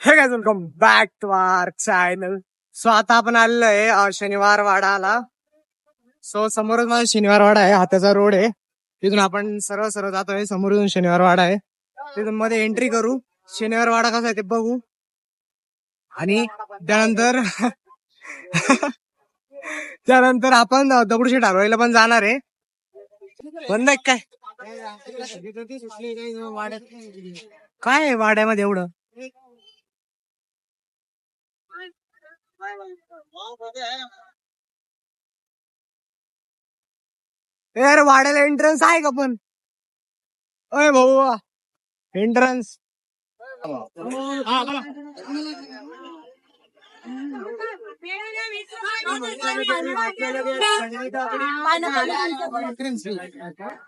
Hey welcome back to our channel so आता आपण आलेलो आहे शनिवार वाडाला सो समोरच माझा शनिवार वाडा आहे हाताचा रोड आहे. तिथून आपण सरळ सरळ जातोय समोरून शनिवार वाडा आहे. तिथून मध्ये एंट्री करू. शनिवार वाडा कसा आहे ते बघू. आणि त्यानंतर त्यानंतर आपण दगडूशेठ हलवाईला पण जाणार आहे. बंद आहे काय? काय वाड्यामध्ये एवढं ए, अरे वाड्याला एंट्रन्स आहे का पण? अय भाऊ एंट्रन्स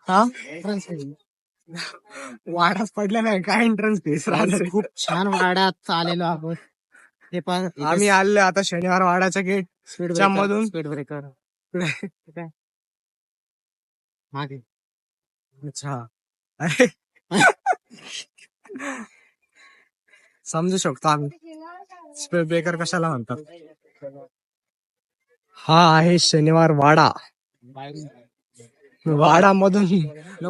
हा वाडाच पडला नाही काय एंट्रन्स फीस खूप छान वाड्यात आलेलो आहोत. ते पण आम्ही आलो आता शनिवार वाडाच्या गेट स्पीड च्या मधून- स्पीड ब्रेकर मागे. अच्छा. अरे समजू शकतो आम्ही. स्पीड ब्रेकर कशाला म्हणतात? हा आहे शनिवार वाडा. वाडा मधून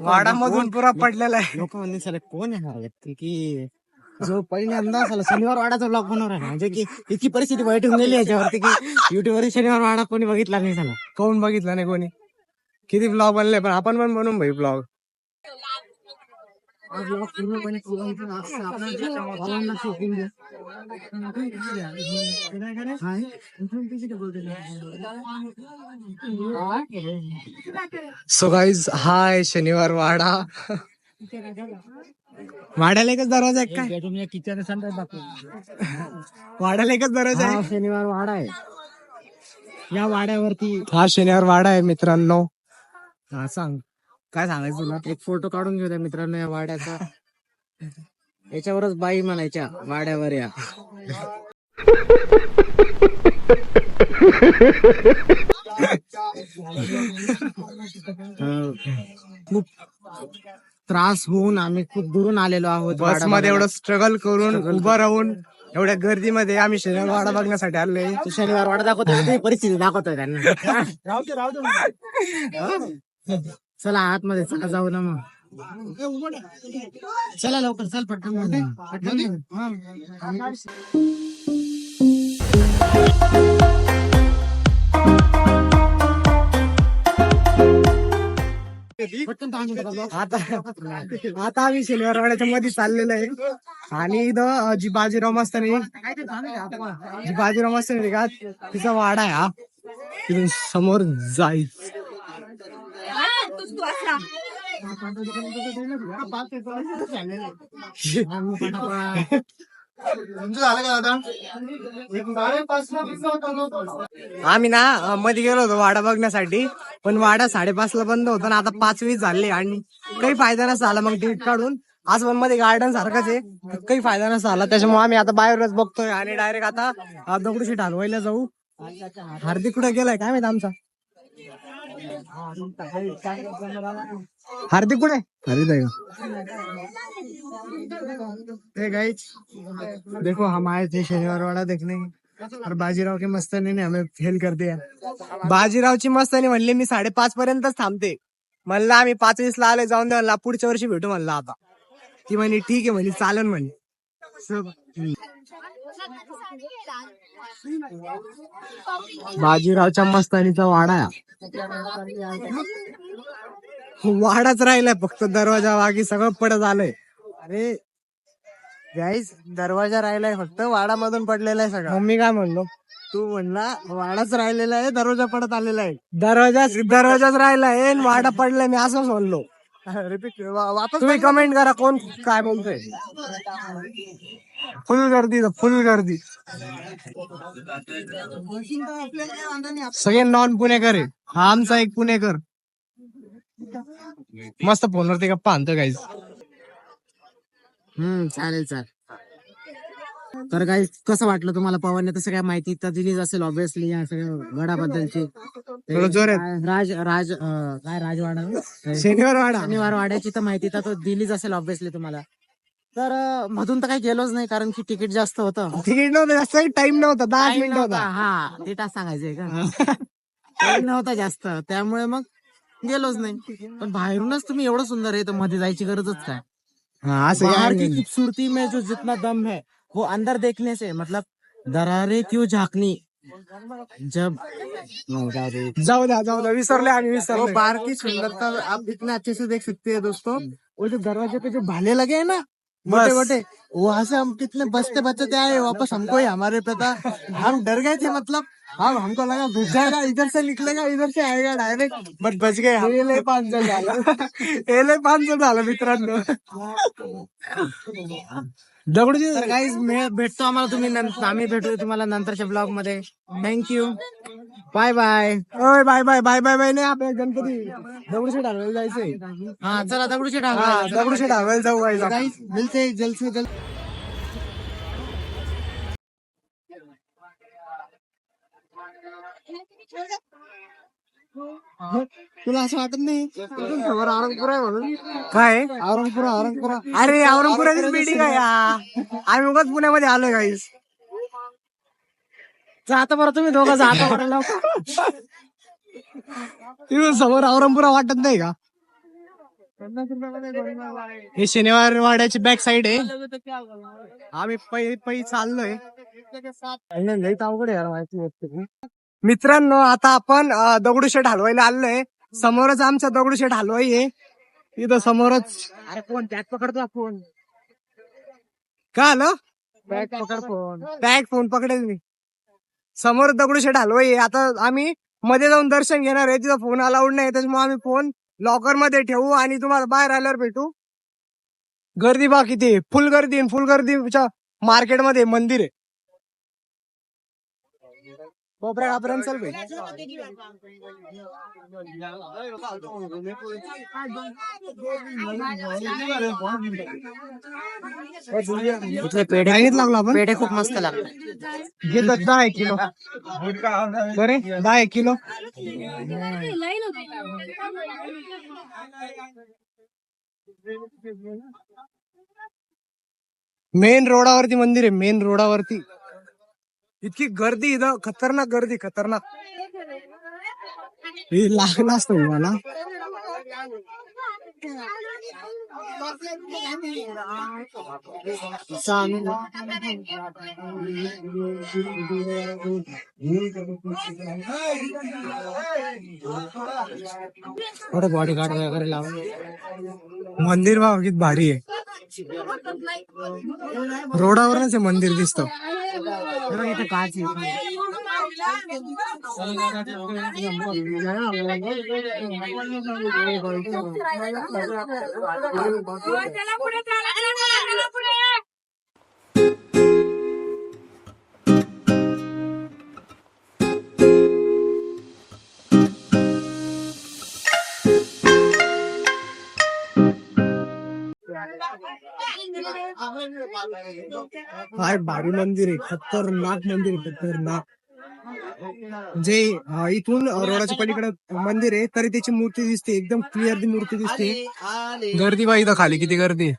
वाडा मधून पुरा पडलेला आहे. लोक म्हणले साले कोण आहे? हा व्यक्ती की जो पहिल्यांदा साला शनिवार वाडाचा ब्लॉग बनवणार आहे. म्हणजे की इतकी परिस्थिती वाईट होऊन गेली याच्यावरती की युट्यूब वर शनिवार वाडा कोणी बघितला नाही झाला. कोण बघितलं नाही कोणी? किती ब्लॉग बनले पण आपण पण बनवून भाई ब्लॉग सो गाईज हाय शनिवार वाडा. वाड्याला एकच दरवाजा आहे काय? तुम्ही किचन वाड्याला एकच दरवाजा हा आहे शनिवार वाडा आहे. या वाड्यावरती हा शनिवार वाडा आहे मित्रांनो. हा सांग. काय सांगायचं तुला? एक फोटो काढून घेऊ द्या मित्रांनो या वाड्याचा. याच्यावरच बाई म्हणायच्या वाड्यावर या अं, खूप त्रास होऊन आम्ही खूप दुरून आलेलो आहोत बसमध्ये. एवढं स्ट्रगल करून उभं राहून एवढ्या गर्दीमध्ये आम्ही शनिवार वाडा बघण्यासाठी आलोय. शनिवार वाडा दाखवतोय ते परिस्थिती दाखवतोय त्यांना. चला आतमध्ये चला जाऊ ना मग. चला लवकर चल पटकन पटकन. आता आता आम्ही शनिवार वाड्याच्या मध्ये चाललेलो आहे. आणि इथं जी बाजीराव मस्तानी जी बाजीराव मस्तानी का तिचा वाडा आहे हा. तिथून समोर जायच. आम्ही ना मध्ये गेलो होतो वाडा बघण्यासाठी. पण वाडा साडेपाच ला बंद होता ना आता पाच वीस झाले आणि काही फायदा नसता आला मग तिकीट काढून आज पण मध्ये गार्डन सारखंच आहे. काही फायदा नसता आला त्याच्यामुळे आम्ही आता बाहेरच बघतोय आणि डायरेक्ट आता दगडूशी दगडूशेठ हलवायला जाऊ. हार्दिक कुठे गेलाय? काय माहीत आमचा? हार्दिक कुठे? हार्दिक आहे का? गाइस देखो हम आए थे शनिवार वाड़ा देखने. और बाजीराव के मस्तानी ने हमें फेल कर दिया. बाजीरावची मस्तानी म्हणली मी साडेपाच पर्यंतच थांबते. म्हणलं आम्ही पाच वीस ला आले जाऊन द्या म्हणला पुढच्या वर्षी भेटू म्हणलं आता. ती म्हणे ठीक आहे म्हणे चालन म्हणे. बाजीरावच्या मस्तानीचा वाडा आहे. वाडाच राहिलाय फक्त दरवाजा बाकी सगळं पडत आलंय. अरे गाईस दरवाजा राहिलाय फक्त वाडा मधून पडलेला आहे सगळं. मम्मी काय म्हणलो? तू म्हणला वाडाच राहिलेला आहे दरवाजा पडत आलेला आहे. दरवाजा दरवाजाच राहिलाय आणि वाडा पडलाय मी असंच म्हणलो. रिपीट वापस तुम्ही कमेंट करा कोण काय बोलतोय. फुल गर्दी फुल गर्दी. सगळे नॉन पुणेकर आहे. हा आमचा एक पुणेकर. मस्त फोनवरती गप्पा आणतो गाईज हम्म चालेल चालेल. तर काय कसं वाटलं तुम्हाला पवनने तसं काय माहिती तर दिलीच असेल ऑब्विसली या सगळ्या गडाबद्दलची थोडं जोरात. राज राज अं, काय राजवाडा? शनिवार वाडा शनिवार वाड्याची तर माहिती तर तो दिलीच असेल ऑब्विसली तुम्हाला. तर मधून तर काही गेलोच नाही कारण की तिकीट जास्त होतं. तिकीट नव्हतं जास्त टाइम नव्हता दहा मिनिट. होता. हा ते तास सांगायचंय का? Time नव्हता जास्त. त्यामुळे मग गेलोच नाही. पण बाहेरूनच तुम्ही एवढं सुंदर आहे तर मध्ये जायची गरजच काय? हा, असं बाहर की खूबसूरती में जो जितना दम है वो अंदर देखने से मतलब दरारे क्यों झांकनी? जब नहीं, जाऊ दे. जाऊ द्या जाऊ द्या विसरले आम्ही वो विसरले. बाहर की सुंदरता आप इतना अच्छे से देख सकते हैं दोस्तों। वो जो दरवाजे पे जो भाले लगे हैं ना मोटे मोटे वहां से हम कितने बचते बचते आए वापस हमको ही हमारे पता हम डर गए थे मतलब। हम हमको लगा घुस जाएगा इधर से निकलेगा इधर से आएगा डायरेक्ट बट बच गए हम. लय पाच जण झालं हे लय पाच जण झालं मित्रांनो दगडूजी तर काहीच भेटतो आम्हाला तुम्ही नंतर आम्ही भेटू तुम्हाला नंतरच्या ब्लॉगमध्ये. थँक्यू बाय बाय ओय bye bye bye bye bye नाही आपल्या गणपती दगडूशेठ हलवायला जायचंय. हा चला दगडूचे हा टाका दगडूशेठ हलवायला जाऊ guys. आपण. मिलते जल्द तुला असं वाटत नाही? समोर औरंगपूर आहे म्हणून. काय? औरंगपुरा औरंगपुरा अरे औरंगपुराचीच मीटिंग आहे हा. आम्ही उगाच पुण्यामध्ये आलोय गाईस जाता बरं तुम्ही दोघं जाता बरं लवकर. तिथून समोर औरंगपुरा वाटत नाही का? हे शनिवार वाड्याची बॅक साइड आहे. आम्ही पै पै चाललोय. लई अवघड आहे यार माहिती नसते. मित्रांनो आता आपण अं, दगडूशेठ हलवायला आलोय. समोरच आमचा दगडूशेठ हलवाई आहे. इथं समोरच अरे फोन त्यात पकडतो फोन का आलं? बॅग पकड फोन. बॅग फोन पकडेल मी. समोर दगडूशेठ हलवाई आहे. आता आम्ही मध्ये जाऊन दर्शन घेणार आहे. तिथं फोन अलाउड नाही. त्याच्यामुळे आम्ही फोन लॉकरमध्ये ठेवू आणि तुम्हाला बाहेर आल्यावर भेटू. गर्दी बा किती फुल गर्दी फुल गर्दीच्या मार्केटमध्ये मंदिर आहे. चल भाई इथले पेढे लागलो आपण पेढे खूप मस्त लागतात घेत दहा एक किलो बरे दहा एक किलो मेन रोडावरती मंदिर आहे मेन रोडावरती इतकी गर्दी इथं खतरनाक गर्दी खतरनाक. हे लागलं असतं मला. थोडं बॉडी गार्ड वगैरे लावून. मंदिर बघा किती भारी आहे. रोडावरच हे मंदिर दिसतं. इथं काच आहे. काय भारी मंदिर आहे खतरनाक मंदिर खतरनाक जे इथून रोडाच्या पलीकडे मंदिर आहे तरी त्याची मूर्ती दिसते एकदम क्लिअर ती मूर्ती दिसते. गर्दी बा इथं खाली किती गर्दी